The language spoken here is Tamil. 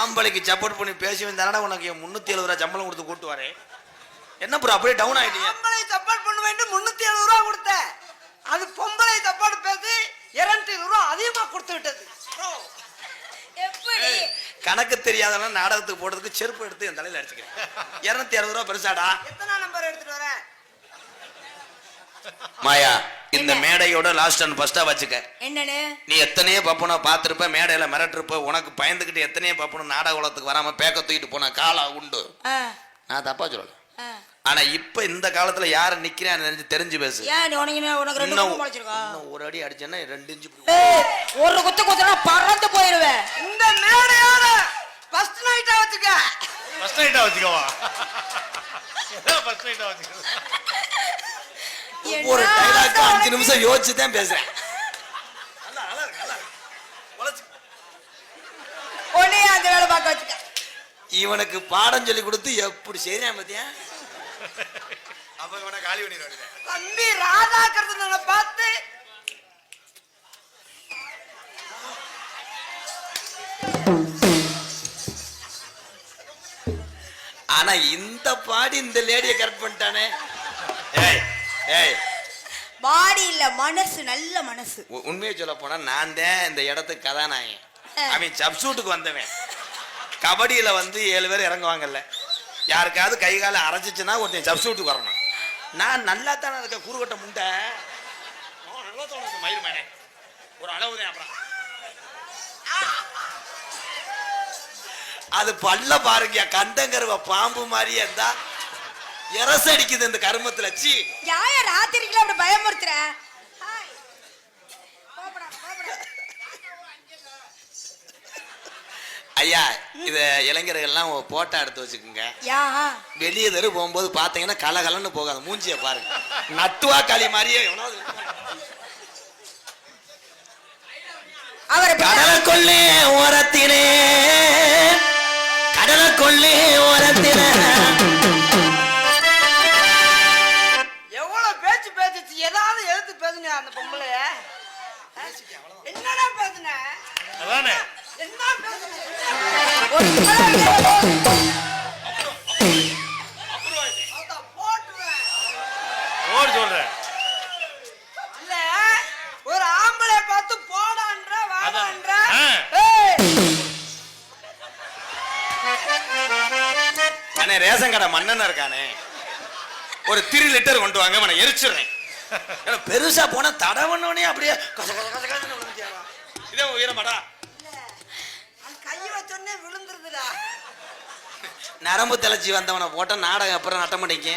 ஆம்பளைக்கு சப்போர்ட் பண்ணி பேசி வந்தாடா உனக்கு முன்னூத்தி எழுபது ரூபா சம்பளம் கொடுத்து கூட்டு வரேன். என்ன ப்ரோ அப்படியே டவுன் ஆயிட்டீங்க? ஆம்பளை சப்போர்ட் பண்ண வேண்டும் முன்னூத்தி எழுபது ரூபா கொடுத்தேன். அது பொம்பளை சப்போர்ட் பேசி இருநூத்தி ரூபா அதிகமா கொடுத்து விட்டது. கணக்கு தெரியாதவன நாடகத்துக்கு போடுறதுக்கு செருப்பு எடுத்து என் தலையில அடிச்சுக்கிறேன். இருநூத்தி அறுபது ரூபா பெருசாடா. எத்தனை நம்பர் எடுத்துட்டு வரேன் மாயா இந்த? மேடையோட லாஸ்ட் அண்ட் ஃபர்ஸ்டா வச்சுக்க. என்னன்னு? நீ எத்தனையோ பப்பனோ பார்த்திருப்ப மேடையில மிரட்டிருப்ப உனக்கு பயந்துகிட்டு எத்தனையோ பப்பனும் நாடக உலகத்துக்கு வராம பேக்க தூக்கிட்டு போன காலா உண்டு. நான் தப்பா சொல்லல. ஆனா இப்ப இந்த காலத்துல யார நிக்கிறான்னு நினைச்சு தெரிஞ்சு பேசு. ஒரு அடி அடிச்சேன்னா ரெண்டு இன்ச்சு ஒரு குத்து குத்துனா பறந்து போயிருவேன். இந்த மேடையோட ஃபர்ஸ்ட் நைட்டா வச்சுக்க. ஃபர்ஸ்ட் நைட்டா வச்சுக்கவா? ஃபர்ஸ்ட் நைட்டா வச்சுக்கோ? ஆசை அஞ்சு? நிமிஷம் யோசிச்சு தான் பேசுறேன் இவனுக்கு பாடம் சொல்லி கொடுத்து எப்படி செய்யறேன் பாத்தியா? அப்ப இவனை காலி பண்ணிடுவாங்க தம்பி பார்த்து. ஆனா இந்த பாடி இந்த லேடிய கரெக்ட் பண்ணிட்டானே. ஏய் ஏய் பாடி இல்ல மனசு நல்ல மனசு. உண்மையை சொல்ல போனா நான் தான் இந்த இடத்துக்கு கதாநாயகன். அவன் சப்சூட்டுக்கு வந்தவன். கபடியில வந்து ஏழு பேர் இறங்குவாங்கல்ல. யாருக்காவது கை கால அரைச்சிச்சுன்னா ஒருத்தன் சப்சூட்டுக்கு வரணும். நான் நல்லா தானே இருக்க குறுகட்ட முண்டை. மயிர் மேனே ஒரு அளவு அப்புறம். அது பல்ல பாருங்க கண்டங்கருவ பாம்பு மாதிரியே இருந்தா எரசடிக்குது இந்த கருமத்துல. சீ யாய ராத்திரிக்குள்ள அப்படி பயமுறுத்துற. ஐயா இத இளைஞர்கள்லாம் போட்டோ எடுத்து வச்சுக்கோங்க. வெளியே தெரு போகும்போது பாத்தீங்கன்னா கலகலன்னு போகாது. மூஞ்சிய பாருங்க. நட்டுவா களி மாதிரியே அவரை கடலுக்குள்ளே ஓரத்திலே என்னடா பேசுன? அதானே? என்ன பேசுன? ரேஷன் கடை மன்னன் இருக்கானே. ஒரு த்ரீ லிட்டர் கொண்டு வாங்க அவனை எரிச்சிடுறேன். ஏன்னா பெருசா போனா தடவனோடனே அப்படியே கச கச கச கசன்னு விழுந்துட்டியாடா. இதே உயரமாடா. நரம்பு தலைச்சி வந்தவனை போட்டா நாடகம் அப்புறம் நட்ட மாட்டேங்க